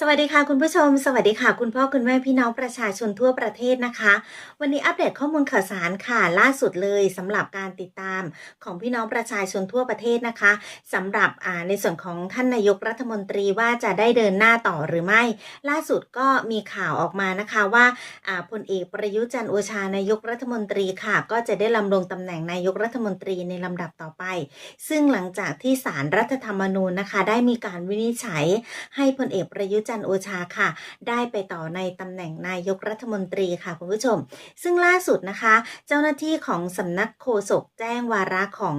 สวัสดีค่ะคุณผู้ชม สวัสดีค่ะ คุณพ่อคุณแม่พี่น้องประชาชนทั่วประเทศนะคะ วันนี้อัปเดตข้อมูลข่าวสารค่ะล่าสุดเลยสำหรับการติดตามของพี่น้องประชาชนทั่วประเทศนะคะสำหรับในส่วนของท่านนายกรัฐมนตรีว่าจะได้เดินหน้าต่อหรือไม่ ล่าสุดก็มีข่าวออกมานะคะว่าพลเอกประยุจันโอชานายกรัฐมนตรีค่ะ ก็จะได้ลำลงตำแหน่งนายกรัฐมนตรีในลำดับต่อไป ซึ่งหลังจากที่ศาลรัฐธรรมนูญนะคะ ได้มีการวินิจฉัยให้พลเอกประยุจันโอชาค่ะ ได้ไปต่อในตำแหน่งนายกรัฐมนตรีค่ะคุณผู้ชม ซึ่งล่าสุดนะคะ เจ้าหน้าที่ของสำนักโฆษกแจ้งวาระของ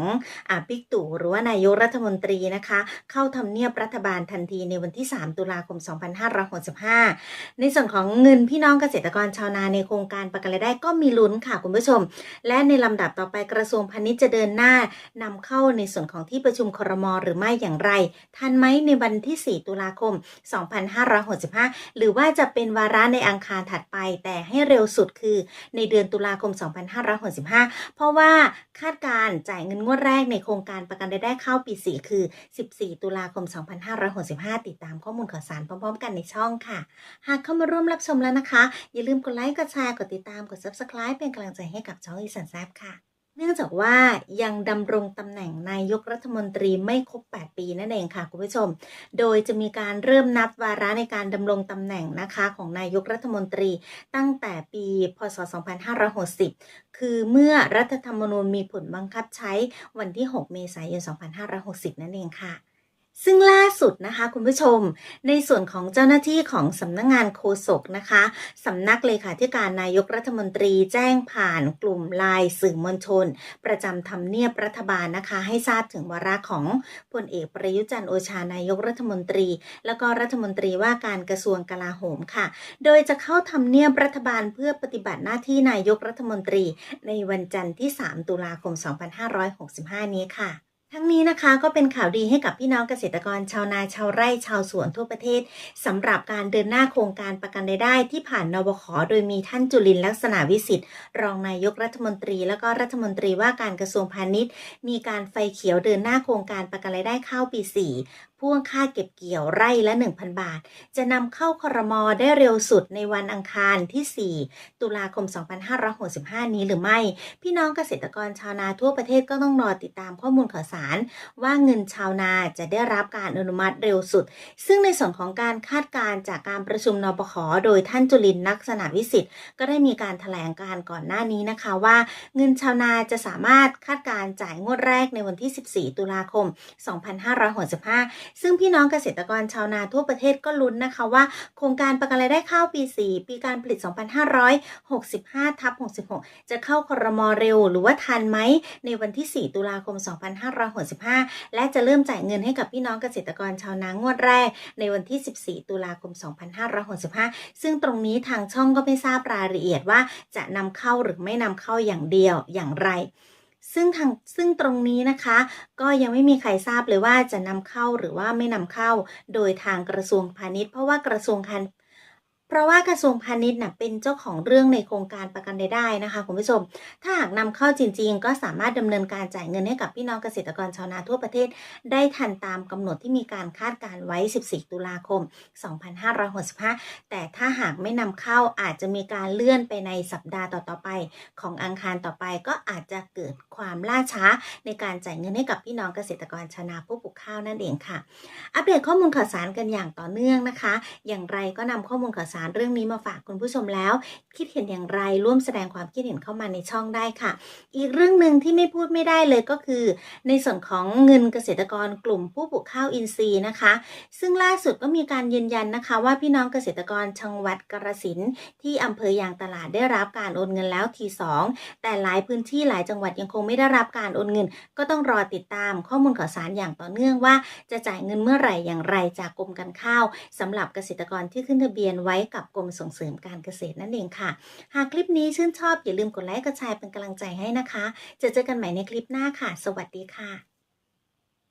อบิ๊กตู่หรือว่านายกรัฐมนตรีนะคะ เข้าทำเนียบรัฐบาลทันทีในวันที่ 3 ตุลาคม 2565 ในส่วนของเงินพี่น้องเกษตรกรชาวนาในโครงการประกันรายได้ก็มีลุ้นค่ะคุณผู้ชม และในลำดับต่อไปกระทรวงพาณิชย์จะเดินหน้านำเข้าในส่วนของที่ประชุมครมหรือไม่อย่างไร ทันไหมในวันที่ 4 ตุลาคม2565 หรือว่าจะเป็นวาระในอังคารถัดไป แต่ให้เร็วสุดคือในเดือนตุลาคม 2565 เพราะว่าคาดการจ่ายเงินงวดแรกในโครงการประกันรายได้เข้าปี 4 คือ 14 ตุลาคม 2565 ติดตามข้อมูลข่าวสารพร้อมๆ กันในช่องค่ะ หากเข้ามาร่วมรับชมแล้วนะคะ อย่าลืมกดไลค์ กดแชร์ กดติดตาม กด Subscribe เป็นกำลังใจให้กับช่องอีสันแซบค่ะ เนื่องจากว่ายังดำรงตำแหน่งนายกรัฐมนตรีไม่ครบ 8 ปีนั่นเองค่ะคุณผู้ชม โดยจะมีการเริ่มนับวาระในการดำรงตำแหน่งนะคะของนายกรัฐมนตรีตั้งแต่ปี พศ 2560 คือเมื่อรัฐธรรมนูญมีผลบังคับใช้วันที่ 6 เมษายน 2560 นั่นเองค่ะ ซึ่งล่าสุดนะคะคุณผู้ชมในส่วนของเจ้าหน้าที่ของสำนักงงานโฆษกนะคะสำนักเลขาธิการนายกรัฐมนตรีแจ้งผ่านกลุ่มไลน์สื่อมวลชน ประจำทำเนียบรัฐบาลนะคะ ให้ทราบถึงวาระของพลเอกประยุจันโอชานายกรัฐมนตรี แล้วก็รัฐมนตรีว่าการกระทรวงกลาโหมค่ะ โดยจะเข้าทำเนียบรัฐบาลเพื่อปฏิบัติหน้าที่นายกรัฐมนตรี ในวันจันทร์ที่ 3 ตุลาคม 2565 นี้ค่ะ ทั้งนี้นะคะก็เป็นข่าวดีให้กับพี่น้องเกษตรกรชาวนาชาวไร่ชาวสวนทั่วประเทศสำหรับการเดินหน้าโครงการประกันรายได้ที่ผ่านนบขโดยมีท่านจุลินลักษณะวิสิทธิ์ รองนายกรัฐมนตรี และก็รัฐมนตรีว่าการกระทรวงพาณิชย์ มีการไฟเขียวเดินหน้าโครงการประกันรายได้ข้าวปี 4 พ่วงค่าเก็บเกี่ยวไร่ละ 1,000 บาท จะนำเข้าคอรมอได้เร็วสุดในวันอังคารที่ 4 ตุลาคม 2565 นี้หรือไม่ พี่น้องเกษตรกรชาวนาทั่วประเทศก็ต้องรอติดตามข้อมูลข่าวสาร ว่าเงินชาวนาจะได้รับการอนุมัติเร็วสุด ซึ่งในส่วนของการคาดการณ์จากการประชุมนบขโดยท่านจุลินลักษณะวิสิทธิ์ก็ได้มีการถแถลงการก่อนหน้านี้นะคะว่า เงินชาวนาจะสามารถคาดการจ่ายงวดแรกในวันที่ 14 ตุลาคม 2565ซึ่งพี่น้องเกษตรกรชาวนาทั่วประเทศก็ลุ้นนะคะว่า โครงการประกันรายได้ข้าวปี 4 ปีการผลิต 2565 ทับ 66 จะเข้าครมเร็ว หรือว่าทันไหมในวันที่ 4 ตุลาคม 2565 และจะเริ่มจ่ายเงินให้กับพี่น้องเกษตรกรชาวนางวดแรก ในวันที่ 14 ตุลาคม 2565 ซึ่งตรงนี้ทางช่องก็ไม่ทราบรายละเอียดว่าจะนำเข้าหรือไม่นำเข้าอย่างเดียวอย่างไร ซึ่งทางซึ่งตรงนี้นะคะ ก็ยังไม่มีใครทราบเลยว่าจะนำเข้าหรือว่าไม่นำเข้าโดยทางกระทรวงพาณิชย์ เพราะว่ากระทรวงการ เพราะว่ากระทรวงพาณิชย์นะเป็นเจ้าของเรื่องในโครงการประกันรายได้นะคะคุณผู้ชม ถ้าหากนำเข้าจริง ๆ ก็สามารถดำเนินการจ่ายเงินให้กับพี่น้องเกษตรกรชาวนาทั่วประเทศ ได้ทันตามกำหนดที่มีการคาดการไว้ 14 ตุลาคม 2565 แต่ถ้าหากไม่นำเข้าอาจจะมีการเลื่อนไปในสัปดาห์ต่อๆไป ของอังคารต่อไปก็อาจจะเกิดความล่าช้าในการจ่ายเงินให้กับพี่น้องเกษตรกรชาวนาผู้ปลูกข้าวนั่นเองค่ะ อัปเดตข้อมูลข่าวสารกันอย่างต่อเนื่องนะคะ อย่างไรก็นำข้อมูลข่าวสารเรื่องนี้มาฝากคุณผู้ชมแล้ว คิดเห็นอย่างไรร่วมแสดงความคิดเห็นเข้ามาในช่องได้ค่ะ อีกเรื่องหนึ่งที่ไม่พูดไม่ได้เลยก็คือ ในส่วนของเงินเกษตรกรกลุ่มผู้ปลูกข้าวอินทรีย์นะคะ ซึ่งล่าสุดก็มีการยืนยันนะคะ ว่าพี่น้องเกษตรกรจังหวัดกาฬสินที่อำเภอยางตลาดได้รับการโอนเงินแล้วทีสองแต่หลายพื้นที่หลายจังหวัดยังคงไม่ได้รับการโอนเงิน ก็ต้องรอติดตามข้อมูลข่าวสารอย่างต่อเนื่องว่าจะจ่ายเงินเมื่อไหร่อย่างไรจากกรมการข้าวสำหรับเกษตรกรที่ขึ้นทะเบียนไว้กับกรมส่งเสริมการเกษตรนั่นเองค่ะ หากคลิปนี้ชื่นชอบอย่าลืมกดไลค์กดแชร์เป็นกำลังใจให้นะคะ จะเจอกันใหม่ในคลิปหน้าค่ะ สวัสดีค่ะ